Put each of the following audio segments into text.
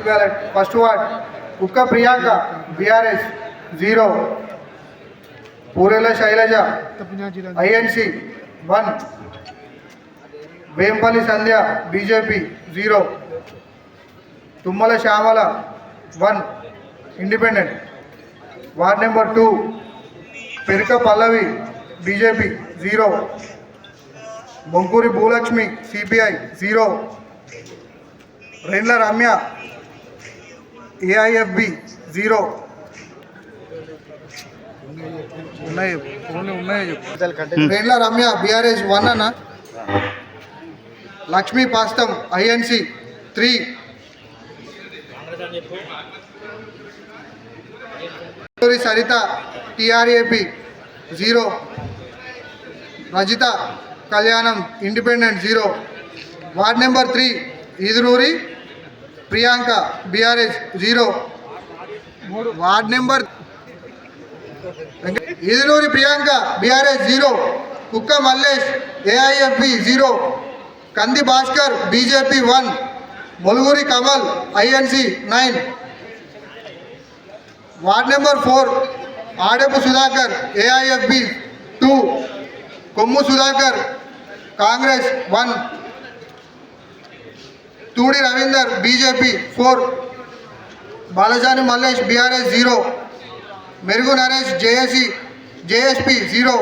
Ballot first ward Kukka Priyanka BRS zero Purela Shailaja INC one Vempalli Sandhya BJP zero Tummala Shyamala one independent ward number two Peruka Pallavi BJP zero Bonkuri Bhulakshmi CPI zero Rendla Ramya AIFB zero. ఉన్నాయి. Only చెప్పు. Ramya BRS one అన్న. Lakshmi Pastam INC three. Saritha TRAP zero. Rajitha Kalyanam independent zero. Ward number three Edunuri. Priyanka BRS zero ward number Edunuri Priyanka BRS zero Kukka Mallesh AIFB zero Kandi Bhaskar BJP one Moluguri Kamal INC nine ward number four Adapu Sudhakar AIFB two Kommu Sudhakar Congress one Thudi Ravinder BJP four Balajani Mallesh BRS zero Merugu Naresh JAC JSP zero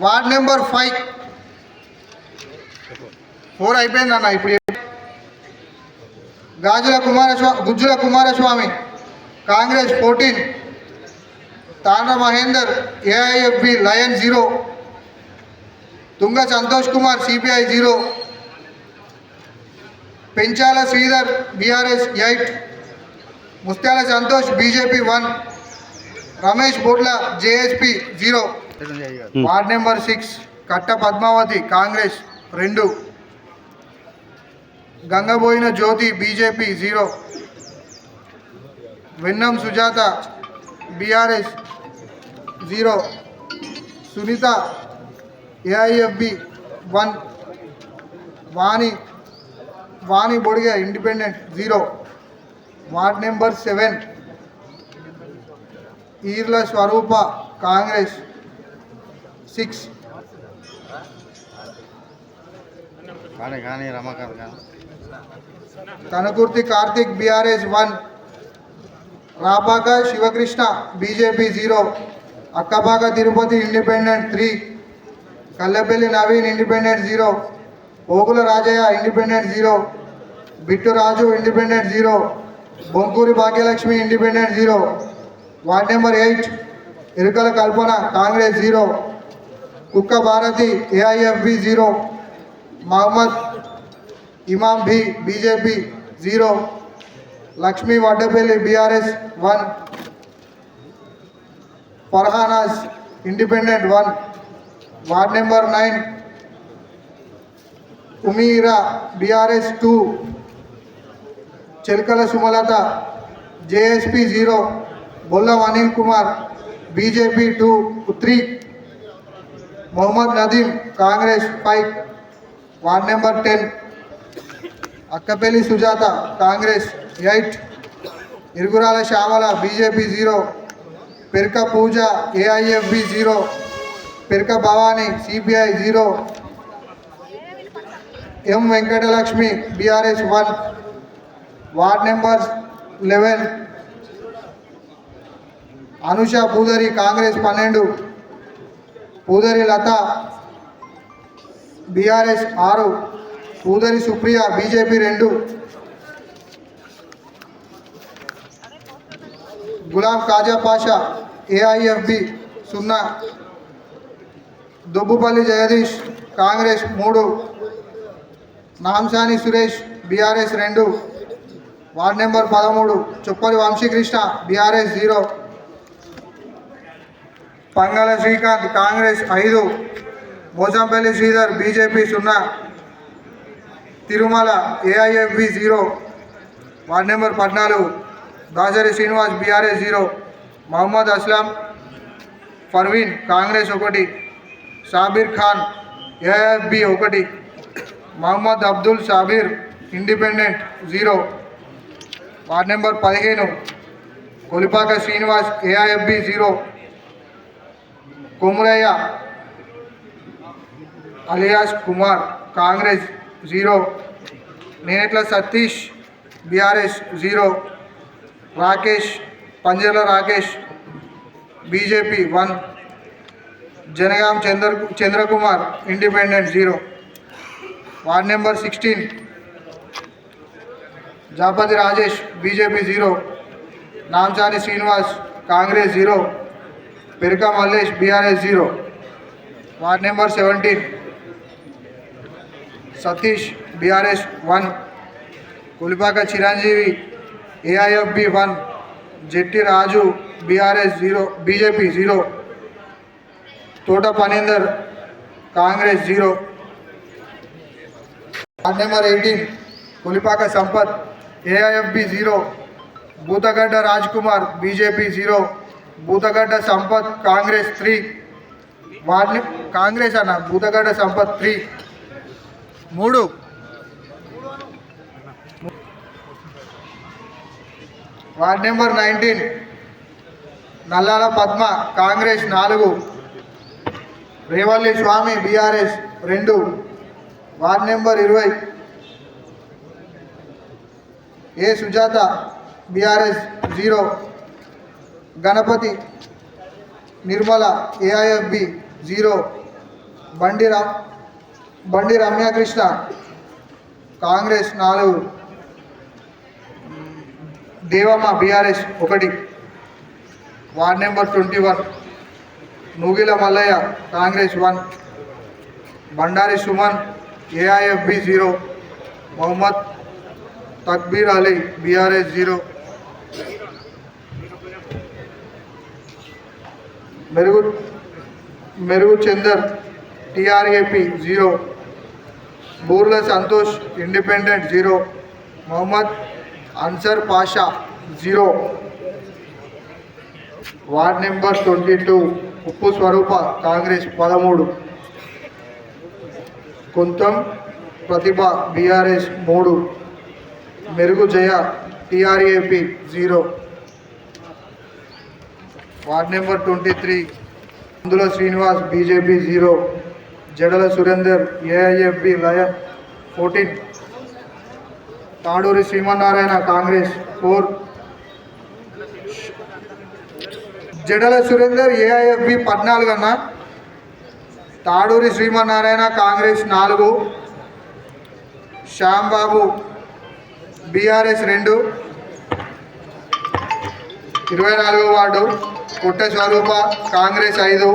ward number five four అయిపోయింది అన్న ఇప్పుడు చెప్పు. Gajula Kumaraswamy Gujjula Kumaraswamy. Congress fourteen Thandra Mahender AIFB lion zero Thunga Santosh Kumar CPI zero Penchala Sridhar BRS eight Muthyala Santosh BJP one Ramesh Botla JSP zero. Ward number six Katta Padmavathi Congress రెండు. Gangaboina Jyothi BJP zero. Vennam Sujatha BRS zero. Sunitha AIFB one. Vani Vani Bodiga independent zero ward number seven. Eerla Swarupa Congress. Six. కానీ కానీ రమాకాంత్ కానీ. Kanakurthi Karthik BRS one. Rapaka Shivakrishna BJP zero Akkapaka Tirupathi independent three Kallepalli Naveen independent zero Ogula Rajaiah independent zero Bittu Raju independent zero Bonkuri Bhagyalakshmi independent zero ward number eight Irukala Kalpana Congress zero Kukka Bharathi AIFB zero Mohammed Imam భీ BJP zero Lakshmi Vaddapalli BRS one Farhanaz independent one ward number nine Umeera BRS two Chelkala Sumalatha JSP zero Bollam Anil Kumar BJP two three Mohammed Nadeem Congress five ward number ten Akkapalli Sujatha Congress eight Iruguraala Shyamala BJP zero Peraka Pooja AIFB zero Peraka Bhavani CPI zero M Venkatalakshmi BRS one ward number eleven. Anusha Pudari Congress పన్నెండు. పూదరి లత. BRS ఆరు. Pudari Supriya BJP రెండు. గులాం కాజా Pasha AIFB సున్నా. దుబ్బుపల్లి జగదీష్ కాంగ్రెస్ మూడు. Namsani Suresh BRS రెండు. Ward number పదమూడు Chuppari Vamshikrishna BRS zero. Pangala Srikanth Congress ఐదు. Mosampalli Sridhar BJP సున్నా. Tirumala AIFB zero. Ward number పద్నాలుగు దాసరి శ్రీనివాస్ బీఆర్ఎస్ జీరో. మహమ్మద్ అస్లాం పర్వీన్ కాంగ్రెస్ ఒకటి. షాబీర్ ఖాన్ ఏఎఫ్బి ఒకటి. Mohammed Abdul Shabbir independent zero. Ward number పదిహేను Kolipaka Srinivas AIFB zero Komuraiah alias Kumar Congress zero Nenetla Satish BRS zero Rakesh Panjarla Rakesh BJP one Janagam Chandra Chandrakumar independent zero. Ward number sixteen Japathi Rajesh BJP zero. Nanchani Srinivas Congress zero. Peruka Mallesh BRS zero. Ward number seventeen. Satish BRS one. Kolipaka Chiranjeevi AIFB one. Jetti Raju BRS zero BJP zero. Thota Panindar Congress zero. Ward number eighteen. Kolipaka Sampath AIFB zero Boothagadda Raj Kumar BJP zero Boothagadda Sampath Congress three ward Congress అన్న Boothagadda Sampath three. మూడు. Ward number nineteen Nallala Padma Congress నాలుగు. రేవల్లి స్వామి BRS రెండు. Ward number ఇరవై A Sujatha BRS zero. Ganapathi Nirmala AIFB zero. Bandi రా బండి రమ్యకృష్ణ కాంగ్రెస్ నాలుగు. Devamma BRS ఒకటి. Ward number twenty one. Nugila Mallaiah Congress one. Bandari Suman AIFB zero. Mohammed Takbir Ali BRS zero Merugu Merugu Chandar TRAP zero Burla Santosh independent zero Mohammed Ansar Pasha zero ward number twenty two Uppu Swarupa Congress పదమూడు Kontham Prathibha BRS మూడు Merugu Jaya TRAP zero. Ward number twenty three Andula Srinivas BJP zero. Jadala Surender AIFB lion fourteen. Taduri Sreemannarayana Congress four. Jadala Surender AIFB పద్నాలుగు అన్న. తాడూరి శ్రీమన్నారాయణ కాంగ్రెస్ నాలుగు. Shyam Babu BRS రెండు. ఇరవై నాలుగో ward పుట్ట స్వరూప కాంగ్రెస్ ఐదు.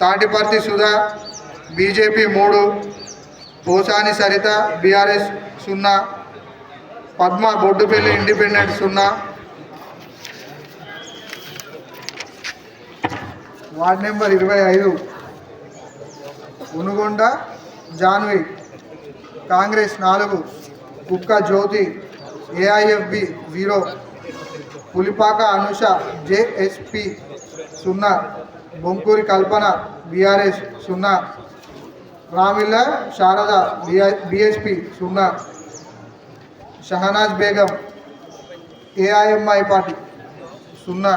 తాటిపర్తి సుధా బీజేపీ మూడు. పోసాని సరిత బీఆర్ఎస్ సున్నా. పద్మ బొడ్డుపల్లి ఇండిపెండెంట్ సున్నా. వార్డ్ నెంబర్ ఇరవై ఐదు. ఉనుగొండ జాన్వి. కాంగ్రెస్ నాలుగు. Kukka Jyothi AIFB zero Pulipaka Anusha JSP సున్నా బొంకూరి కల్పన బీఆర్ఎస్ సున్నా రామిల్ల శారద బిఐ బిఎస్పి సున్నా షహనాజ్ బేగం ఏఐఎంఐ పార్టీ సున్నా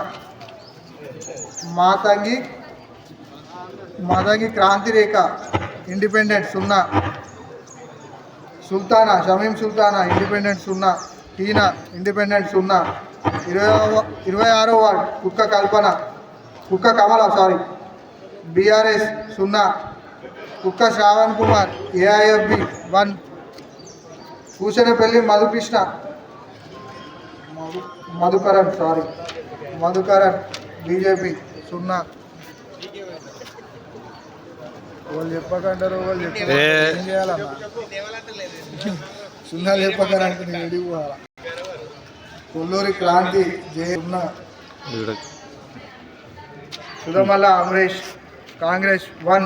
మాతంగి మాతంగి క్రాంతి రేఖ ఇండిపెండెంట్ సున్నా సుల్తానా షమీం సుల్తానా ఇండిపెండెంట్ సున్నా టీనా ఇండిపెండెంట్ సున్నా. ఇరవై ఇరవై ఆరో వార్డ్ కుక్క కల్పన కుక్క కమల సారీ బీఆర్ఎస్ సున్నా Kukka Shravan Kumar AIFB one. Kuchanapalli Madhukrishna Madhu Madhukaran sorry Madhukaran BJP సున్నా. వాళ్ళు చెప్పకంటారు వాళ్ళు చెప్పారు. ఏ. ఏం చేయాలన్నా. సున్నా చెప్పకరంటే నేను పోవాలా? కొల్లూరి క్రాంతి జయ సున్నా సుధమల్ల అమరేష్ కాంగ్రెస్ వన్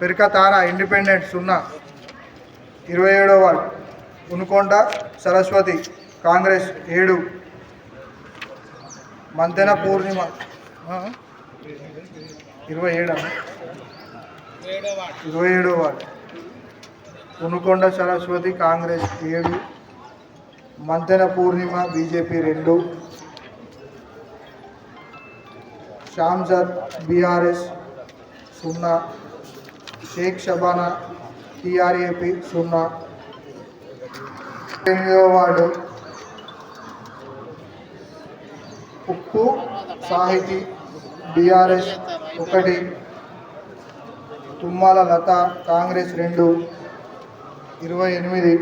పెరిక తార ఇండిపెండెంట్ సున్నా ఇరవై ఏడో వార్డ్ ఉనుకొండ సరస్వతి కాంగ్రెస్ ఏడు మంతెన పూర్ణిమ? ఇరవై ఏడా? ఇరవై ఏడో వార్డు. ఉనుకొండ సరస్వతి కాంగ్రెస్ ఏడు మంతెన పూర్ణిమ బీజేపీ రెండు షామ్జద్ బీఆర్ఎస్ సున్నా షేక్ షబానా టీఆర్ఏపీ సున్నా. ఎనిమిదవ వార్డు ఉప్పు సాహితీ బీఆర్ఎస్ ఒకటి తుమ్మాల లత కాంగ్రెస్ రెండు ఇరవై ఎనిమిది.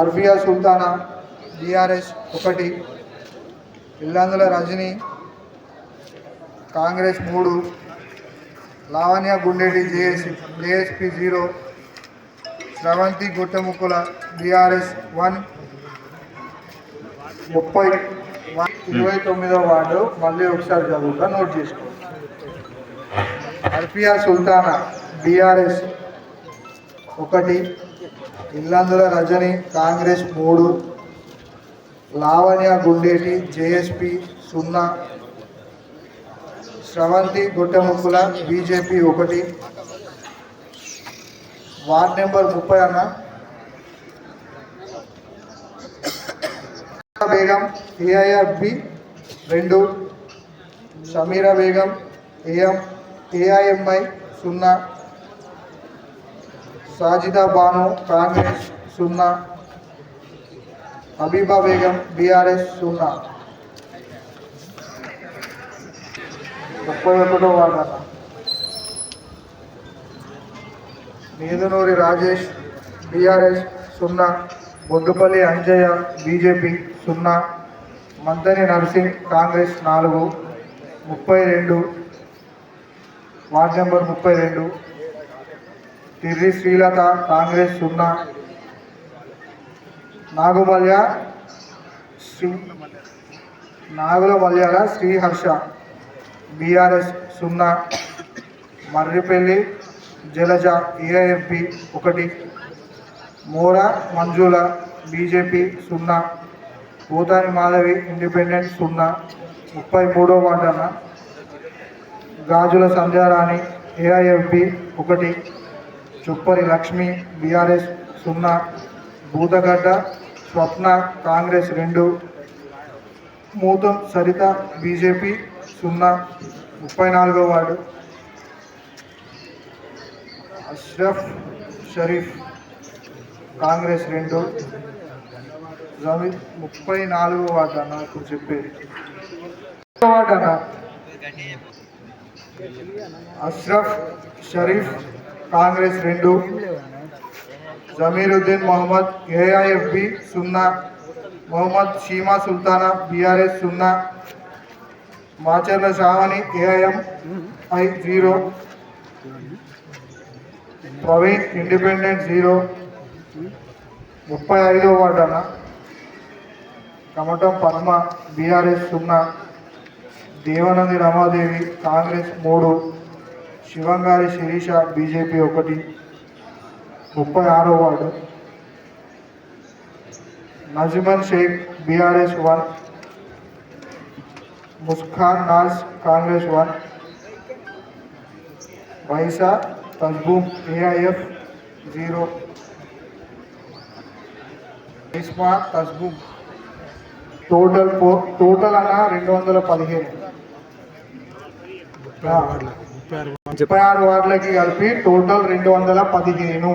అర్బియా సుల్తానా బీఆర్ఎస్ ఒకటి. ఇల్లందుల రజని కాంగ్రెస్ మూడు. Lavanya Gundeti JS JSP zero. Sravanthi Guttamukkula BRS one. ముప్పై వన్ ఇరవై తొమ్మిదో వార్డు మళ్ళీ ఒకసారి చదువుతా నోట్ చేసుకో. అల్ఫియా సుల్తానా బీఆర్ఎస్. ఒకటి ఇల్లందుల రజని కాంగ్రెస్ మూడు. లావణ్య గుండేటి జేఎస్పి సున్నా. శ్రవంతి గుట్టముక్కుల బీజేపీ ఒకటి. వార్డ్ నెంబర్ ముప్పై అన్న. బేగం ఏఐఆర్బి రెండు. సమీరా బేగం ఏఎం ఏఐఎంఐ సున్నా సాజిదా బాను కాంగ్రెస్ సున్నా హబీబా బేగం బీఆర్ఎస్ సున్నా. ముప్పై ఒకటో వార్డు అన్న. నేదునూరి రాజేష్ బీఆర్ఎస్ సున్నా బొడ్డుపల్లి అంజయ్య బీజేపీ సున్నా మంతని నర్సింగ్ కాంగ్రెస్ నాలుగు ముప్పై రెండు వార్డ్ నెంబర్ ముప్పై రెండు. తిర్రి శ్రీలత కాంగ్రెస్ సున్నా. నాగుమల్య శ్రీ నాగుల మల్యాల శ్రీహర్ష. బీఆర్ఎస్ సున్నా. మర్రిపల్లి జలజ ఏఐఎంపి ఒకటి. మోర మంజుల బీజేపీ సున్నా. పోతాని మాధవి ఇండిపెండెంట్ సున్నా. ముప్పై మూడో వార్డన గాజుల సంధ్యారాణి ఏఐఎఫ్బి ఒకటి చుప్పరి లక్ష్మి బీఆర్ఎస్ సున్నా భూతగడ్డ స్వప్న కాంగ్రెస్ రెండు మూతం సరిత బీజేపీ సున్నా ముప్పై నాలుగో వార్డు. అష్రఫ్ షరీఫ్ కాంగ్రెస్ రెండు జమీ ముప్పై నాలుగో వార్డు అన్న ఇప్పుడు చెప్పేది. వార్డు అన్న అష్రఫ్ షరీఫ్ కాంగ్రెస్ రెండు జమీరుద్దీన్ మొహమ్మద్ ఏఐఎఫ్బి సున్నా మొహమ్మద్ షీమా సుల్తానా బీఆర్ఎస్ సున్నా Macharla Shravani AIM I zero Praveen independent zero ముప్పై ఐదో వార్డు అన్న కమటం పద్మ బీఆర్ఎస్ సున్నా దేవనంది రమాదేవి కాంగ్రెస్ మూడు శివంగారి శిరీష బీజేపీ ఒకటి ముప్పై ఆరో ward. Najaman Sheikh BRS one Muskan Naaz Congress one Waisa Tajboom AIF zero Isma Tajboom. Total ఫో టోటల్ అన్న రెండు వందల పదిహేను. ఆ, ముప్పై ఆరు వార్డులకి కలిపి టోటల్ రెండు వందల పదిహేను.